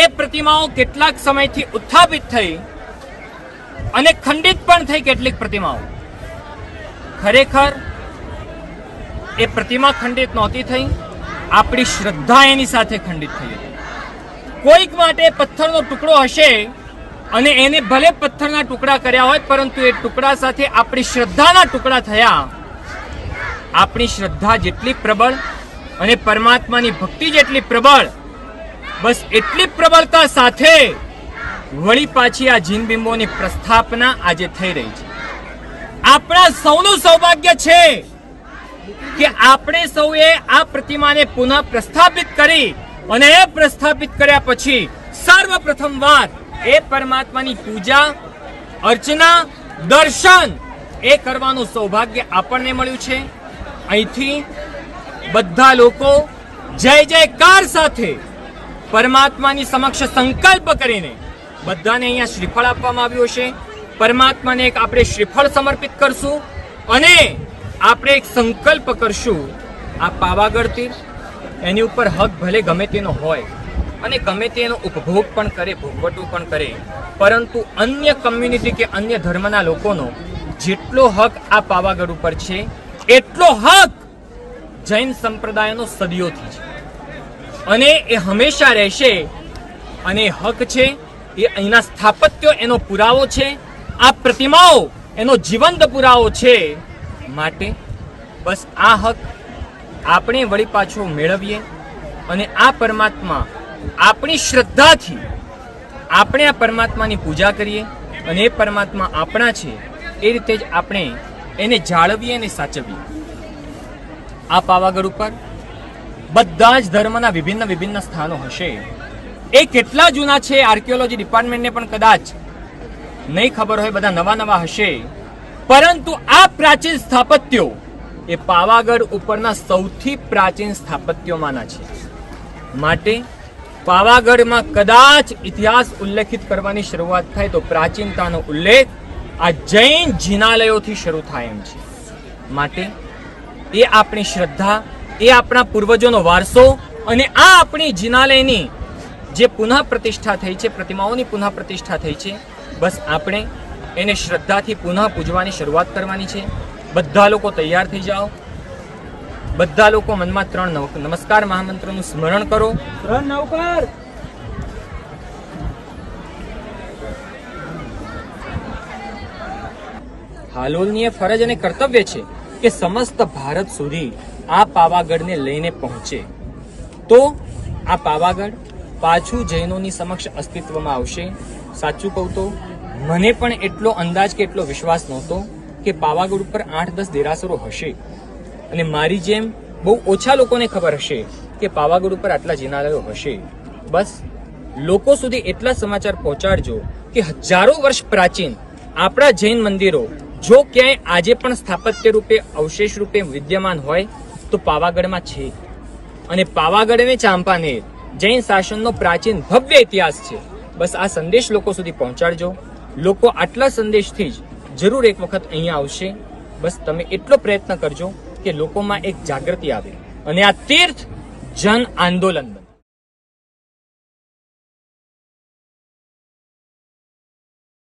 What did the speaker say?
એ પ્રતિમાઓ કેટલાક સમયથી ઉત્થાપિત થઈ અને ખંડિત પણ થઈ કેટલીક પ્રતિમાઓ. ખરેખર, એ પ્રતિમા ખંડિત નહોતી થઈ, આપણી શ્રદ્ધા એની સાથે ખંડિત થઈ હતી. કોઈક માટે પથ્થરનો ટુકડો હશે અને એને ભલે પથ્થરના ટુકડા કર્યા હોય, પરંતુ એ ટુકડા સાથે આપણી શ્રદ્ધાના ટુકડા થયા. આપણી શ્રદ્ધા જેટલી પ્રબળ અને પરમાત્માની ભક્તિ જેટલી પ્રબળ બસ એટલી પ્રબળતા સાથે વળી પાછી આ જીનબિંબોની પ્રસ્થાપના આજે થઈ રહી છે. આપણા સૌનું સૌભાગ્ય છે કે આપણે સૌએ આ પ્રતિમાને પુનઃ પ્રસ્થાપિત કરી અને એ પ્રસ્થાપિત કર્યા પછી સર્વપ્રથમ વાર એ પરમાત્માની પૂજા, અર્ચના, દર્શન એ કરવાનું સૌભાગ્ય આપણને મળ્યું છે. અહીંથી બધા લોકો જય જયકાર સાથે પરમાત્માની સમક્ષ સંકલ્પ કરીને બધાને અહીંયા શ્રીફળ આપવામાં આવ્યું છે પરમાત્માને એક આપણે શ્રીફળ સમર્પિત કરશું અને આપણે એક સંકલ્પ કરશું આ પાવાગઢ તીર્થ. એની ઉપર હક ભલે ગમે તેનો હોય અને ગમે તેનો ઉપભોગ પણ કરે, ભોગવટું પણ કરે. પરંતુ અન્ય કમ્યુનિટી કે અન્ય ધર્મના લોકોનો જેટલો હક આ પાવાગઢ ઉપર છે, એટલો હક જૈન સંપ્રદાયનો સદીઓથી છે. અને એ હંમેશા રહેશે. અને હક છે, એ અહીંના સ્થાપત્યો, એનો પુરાવો છે, આ પ્રતિમાઓ, એનો જીવંત પુરાવો છે માટે બસ આ હક આપણે વળી પાછો મેળવીએ અને આ પરમાત્મા આપણી શ્રદ્ધાથી આપણે આ પરમાત્માની પૂજા કરીએ અને એ પરમાત્મા આપણા છે, એ રીતે જ આપણે એને જાળવીએ અને સાચવીએ. આ પાવાગઢ ઉપર બધા જ ધર્મના વિભિન્ન વિભિન્ન સ્થાનો હશે. એ કેટલા જૂના છે આર્કિયોલોજી ડિપાર્ટમેન્ટને પણ કદાચ નહીં ખબર હોય, બધા નવા નવા હશે. પરંતુ આ પ્રાચીન સ્થાપત્યો એ પાવાગઢ ઉપરના સૌથી પ્રાચીન સ્થાપત્યોમાંના છે. માટે પાવાગઢમાં કદાચ ઇતિહાસ ઉલ્લેખિત કરવાની શરૂઆત થાય તો પ્રાચીનતાનો ઉલ્લેખ આ જૈન જિનાલયોથી શરૂ થાય એમ છે. માટે એ આપણી શ્રદ્ધા એ આપણા પૂર્વજોનો વારસો અને આ આપણી જિનાલયની જે પુનઃ પ્રતિષ્ઠા થઈ છે પ્રતિમાઓની પુનઃ પ્રતિષ્ઠા થઈ છે બસ આપણે એને શ્રદ્ધાથી પુનઃ પૂજવાની શરૂઆત કરવાની છે. બધા લોકો તૈયાર થઈ જાઓ. બધા લોકો મનમાં ત્રણ નવ- નમસ્કાર મહામંત્રનું સ્મરણ કરો. ત્રણ નવકાર હાલોલની એ ફરજ અને કર્તવ્ય છે કે સમસ્ત ભારત સુધી આ પાવાગઢને લઈને પહોંચે. તો આ પાવાગઢ પાછું જૈનોની સમક્ષ અસ્તિત્વમાં આવશે. સાચું કહું તો, મને પણ એટલો અંદાજ કે એટલો વિશ્વાસ નહોતો કે પાવાગઢ ઉપર આઠ દસ દેરાસરો હશે. અને મારી જેમ બહુ ઓછા લોકોને ખબર હશે કે પાવાગઢ ઉપર આટલા જિનાલયો હશે. બસ, લોકો સુધી એટલા સમાચાર પહોંચાડજો કે હજારો વર્ષ પ્રાચીન આપણા જૈન મંદિરો જો ક્યાંય આજે પણ સ્થાપત્ય રૂપે, અવશેષ રૂપે વિદ્યમાન હોય તો પાવાગઢમાં છે. અને પાવાગઢ અને ચાંપાનેર જૈન શાસનનો પ્રાચીન ભવ્ય ઇતિહાસ છે. બસ આ સંદેશ લોકો સુધી પહોંચાડજો. લોકો આટલા સંદેશથી જ જરૂર એક વખત અહીંયા આવશે. બસ તમે એટલો પ્રયત્ન કરજો કે લોકોમાં એક જાગૃતિ આવે. અને આ તીર્થ જન આંદોલન બને.